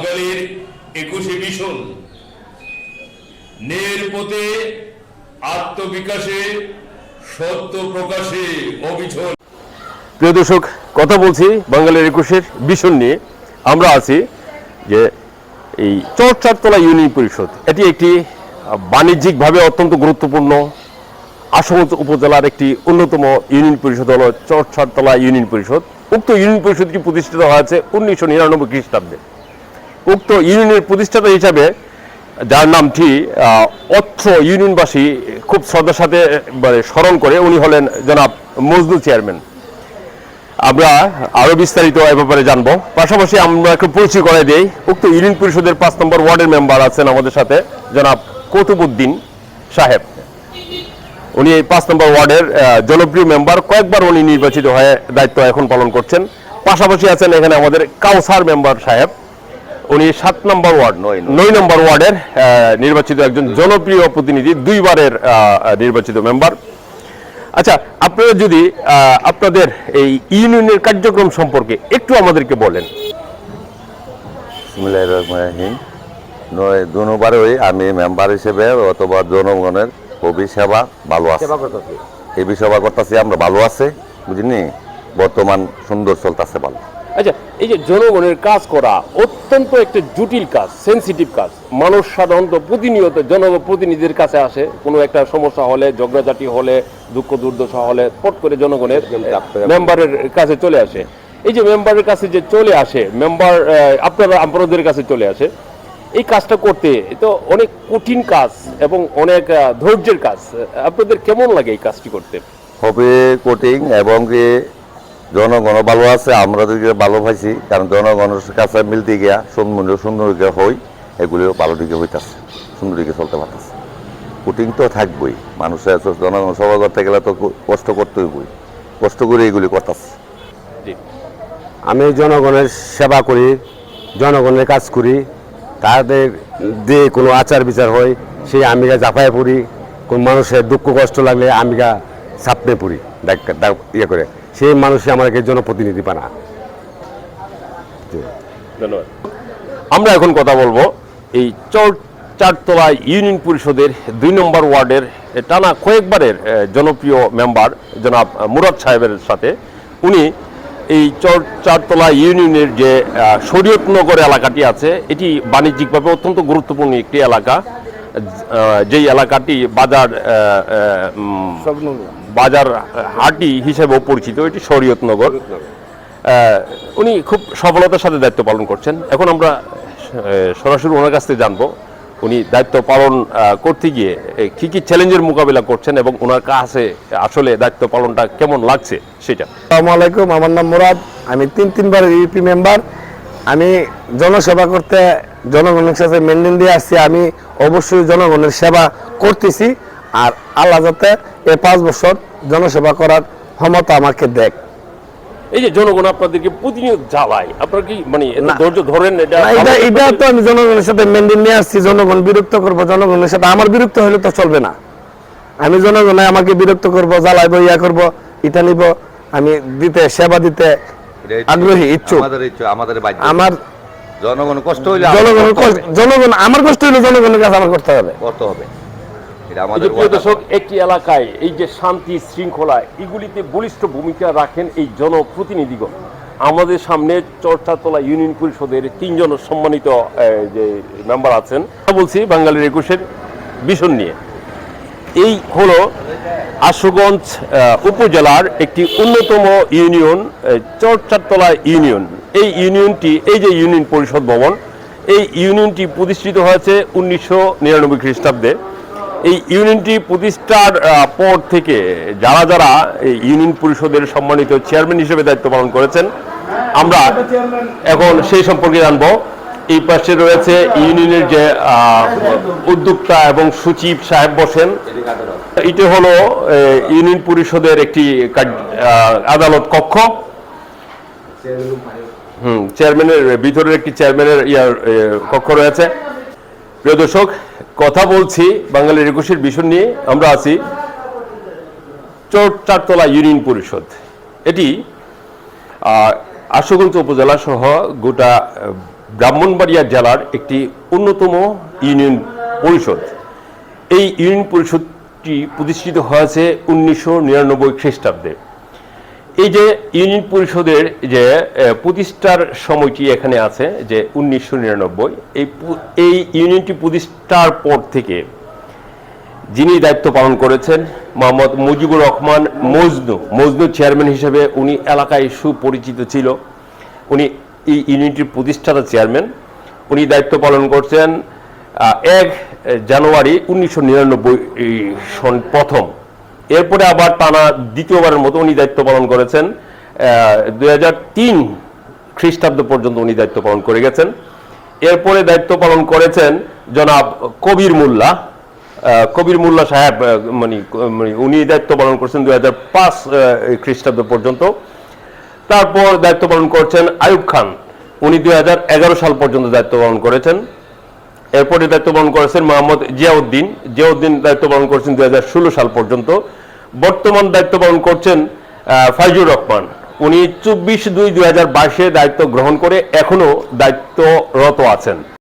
বাঙালির একুশে মিশন নের পথে আত্মবিকাশে সত্য প্রকাশে অবিচল। প্রিয় দর্শক, কথা বলছি বাঙালির একুশের ভীষণ নিয়ে। আমরা আছি যে এই চরচারতলা ইউনিয়ন পরিষদ। এটি একটি বাণিজ্যিকভাবে অত্যন্ত গুরুত্বপূর্ণ আসাম উপজেলার একটি অন্যতম ইউনিয়ন পরিষদ হল চরচারতলা ইউনিয়ন পরিষদ। উক্ত ইউনিয়ন পরিষদটি প্রতিষ্ঠিত হয়েছে উনিশশো নিরানব্বই খ্রিস্টাব্দে। উক্ত ইউনিয়নের প্রতিষ্ঠাতা হিসাবে, যার নামটি অত্র ইউনিয়নবাসী খুব শ্রদ্ধার সাথে মানে স্মরণ করে উনি হলেন জনাব মজদু চেয়ারম্যান। আমরা আরও বিস্তারিত এ ব্যাপারে জানব। পাশাপাশি আমরা একটু পরিচয় করে দেই। উক্ত ইউনিয়ন পরিষদের পাঁচ নম্বর ওয়ার্ডের মেম্বার আছেন আমাদের সাথে জনাব কৌতুবুদ্দিন সাহেব। উনি এই পাঁচ নম্বর ওয়ার্ডের জনপ্রিয় মেম্বার। কয়েকবার উনি নির্বাচিত হয়ে দায়িত্ব এখন পালন করছেন। পাশাপাশি আছেন এখানে আমাদের কাউসার মেম্বার সাহেব। উনি সাত নম্বর ওয়ার্ড নয় নয় নম্বর ওয়ার্ডের নির্বাচিত একজন জনপ্রিয় প্রতিনিধি দুইবারের নির্বাচিত মেম্বার। আচ্ছা আপনারা যদি আপনাদের এই ইউনিয়নের কার্যক্রম সম্পর্কে একটু আমাদেরকে বলেন। নয় দুবারই আমি মেম্বার হিসেবে অথবা জনগণের কবি সেবা ভালো আছে। এই সেবা করতেছি আমরা ভালো আছে বুঝিনি? বর্তমান সুন্দর চলতেছে ভালো। আচ্ছা এই যে জনগণের কাজ করা অত্যন্ত একটা জটিল কাজ সেনসিটিভ কাজ। মানুষ সাধারণত প্রতিনিয়ত জনপ্রতিনিধির কাছে আসে। কোনো একটা সমস্যা হলে ঝগড়াঝাটি হলে দুঃখ দুর্দশা হলে পট করে জনগণের মেম্বারের কাছে চলে আসে। এই যে মেম্বারের কাছে যে চলে আসে মেম্বার আপনারা আপনাদের কাছে চলে আসে এই কাজটা করতে তো অনেক কঠিন কাজ এবং অনেক ধৈর্যের কাজ। আপনাদের কেমন লাগে এই কাজটি করতে? হবে কোটিং এবং জনগণ ভালো আছে আমরা দিকে ভালো পাইছি কারণ জনগণের কাছে মিলতে গিয়া সুন্দর সুন্দর দিকে হই এগুলিও ভালো দিকে হইতাছে সুন্দর দিকে চলতে পারতেছে। কোটিং তো থাকবই মানুষের জনগণ সভা করতে গেলে তো কষ্ট করতেই বই কষ্ট করে এগুলি করতেছে। আমি জনগণের সেবা করি জনগণের কাজ করি তাদের দিয়ে কোনো আচার বিচার হয় সেই আমিরা জাফায় পড়ি কোন মানুষের দুঃখ কষ্ট লাগলে আমিরা সাপনে পড়ি ডাক- ডাক- ইয়ে করে। সেই মানুষই আমাকে জনপ্রতিনিধি বানা। ধন্যবাদ। আমরা এখন কথা বলব এই চর চারতলা ইউনিয়ন পরিষদের দুই নম্বর ওয়ার্ডের টানা কয়েকবারের জনপ্রিয় মেম্বার জনাব মুরাদ সাহেবের সাথে। উনি এই চর চারতলা ইউনিয়নের যে শরীয়তনগর এলাকাটি আছে এটি বাণিজ্যিকভাবে অত্যন্ত গুরুত্বপূর্ণ একটি এলাকা। যেই এলাকাটি বাজার বাজার হাটি হিসেবেও পরিচিত এটি শরীয়তনগর উনি খুব সফলতার সাথে দায়িত্ব পালন করছেন। এখন আমরা সরাসরি ওনার কাছ থেকে জানব উনি দায়িত্ব পালন করতে গিয়ে কি কি চ্যালেঞ্জের মোকাবিলা করছেন এবং ওনার কাছে আসলে দায়িত্ব পালনটা কেমন লাগছে সেটা। আসসালামু আলাইকুম আমার নাম মুরাদ। আমি তিন তিনবার ইউপি মেম্বার। আমি জনসেবা করতে জনগণের সাথে মেনটেন দিয়ে আসছি। আমি অবশ্যই জনগণের সেবা করতেছি। আর আল্লাহ যাতে এই পাঁচ বছর জনসেবা করার ক্ষমতা আমাকে দেখ। এই যে জনগণ আপনাদেরকে প্রতিনিয়ত জ্বালায় আপনারা কি মানে ধৈর্য ধরেন এটা এটা এটা তো আমি জনগণের সাথে মেনটেন নিয়ে আসছি জনগণ বিরক্ত করব জনগণের সাথে আমার বিরক্ত হলে তো চলবে না। আমি জনগণে আমাকে বিরক্ত করব জ্বালাইবো ইয়া করব ইটা নিব আমি দিতে সেবা দিতে আগ্রহী ইচ্ছুক। আমাদের ইচ্ছা আমাদের আমার জনগণ কষ্ট হইলে জনগণ জনগণ আমার কষ্ট হলে জনগণের কাছে আমার করতে হবে। করতে হবে। এটা আমাদের প্রিয় দর্শক একটি এলাকায় এই যে শান্তি শৃঙ্খলা এগুলিতে বলিষ্ঠ ভূমিকা রাখেন এই জনপ্রতিনিধিগণ। আমাদের সামনে চর্চাতলা ইউনিয়ন পরিষদের তিনজন সম্মানিত যে মেম্বার আছেন বলছি বাঙালির একুশের ভীষণ নিয়ে। এই হলো আশুগঞ্জ উপজেলার একটি অন্যতম ইউনিয়ন চরচারতলা ইউনিয়ন। এই ইউনিয়নটি এই যে ইউনিয়ন পরিষদ ভবন এই ইউনিয়নটি প্রতিষ্ঠিত হয়েছে উনিশশো নিরানব্বই খ্রিস্টাব্দে। এই ইউনিয়নটি প্রতিষ্ঠার পর থেকে যারা যারা এই ইউনিয়ন পরিষদের সম্মানিত চেয়ারম্যান হিসেবে দায়িত্ব পালন করেছেন, আমরা এখন সেই সম্পর্কে জানব। এই পাশে রয়েছে ইউনিয়নের যে উদ্যোক্তা এবং সচিব সাহেব বসেন। এটি হলো ইউনিয়ন পরিষদের একটি আদালত কক্ষ। হুম, চেয়ারম্যানের ভিতরের একটি চেয়ারম্যানের ইয়ার কক্ষ রয়েছে। প্রিয় দর্শক, কথা বলছি বাঙালির একুশের বিষয় নিয়ে। আমরা আছি চর চারতলা ইউনিয়ন পরিষদ। এটি আশুগঞ্জ উপজেলা সহ গোটা ব্রাহ্মণবাড়িয়া জেলার একটি অন্যতম ইউনিয়ন পরিষদ। এই ইউনিয়ন পরিষদটি প্রতিষ্ঠিত হয়েছে উনিশশো নিরানব্বই খ্রিস্টাব্দে। এই যে ইউনিয়ন পরিষদের যে প্রতিষ্ঠার সময়টি এখানে আছে, যে উনিশশো নিরানব্বই, এই এই ইউনিয়নটি প্রতিষ্ঠার পর থেকে যিনি দায়িত্ব পালন করেছেন, মোহাম্মদ মুজিবুর রহমান মজনু মজনু চেয়ারম্যান হিসেবে উনি এলাকায় সুপরিচিত ছিল। উনি এই ইউনিটির প্রতিষ্ঠাতা চেয়ারম্যান। উনি দায়িত্ব পালন করছেন এক জানুয়ারি উনিশশো নিরানব্বই সন, প্রথম। এরপরে আবার টানা দ্বিতীয়বারের মতো উনি দায়িত্ব পালন করেছেন। দুই হাজার তিন খ্রিস্টাব্দ পর্যন্ত উনি দায়িত্ব পালন করে গেছেন। এরপরে দায়িত্ব পালন করেছেন জনাব কবির মোল্লা। কবির মোল্লা সাহেব মানে মানে উনি দায়িত্ব পালন করছেন দুই হাজার পাঁচ খ্রিস্টাব্দ পর্যন্ত। তারপর দায়িত্ব পালন করছেন আয়ুব খান। উনি দু হাজার এগারো সাল পর্যন্ত দায়িত্ব পালন করেছেন। এরপরে দায়িত্ব পালন করেছেন মোহাম্মদ জিয়াউদ্দিন। জিয়াউদ্দিন দায়িত্ব পালন করছেন দুই সাল পর্যন্ত। বর্তমান দায়িত্ব পালন করছেন ফাইজুর রহমান। উনি চব্বিশ দুই দুই হাজার বাইশে দায়িত্ব গ্রহণ করে এখনও দায়িত্বরত আছেন।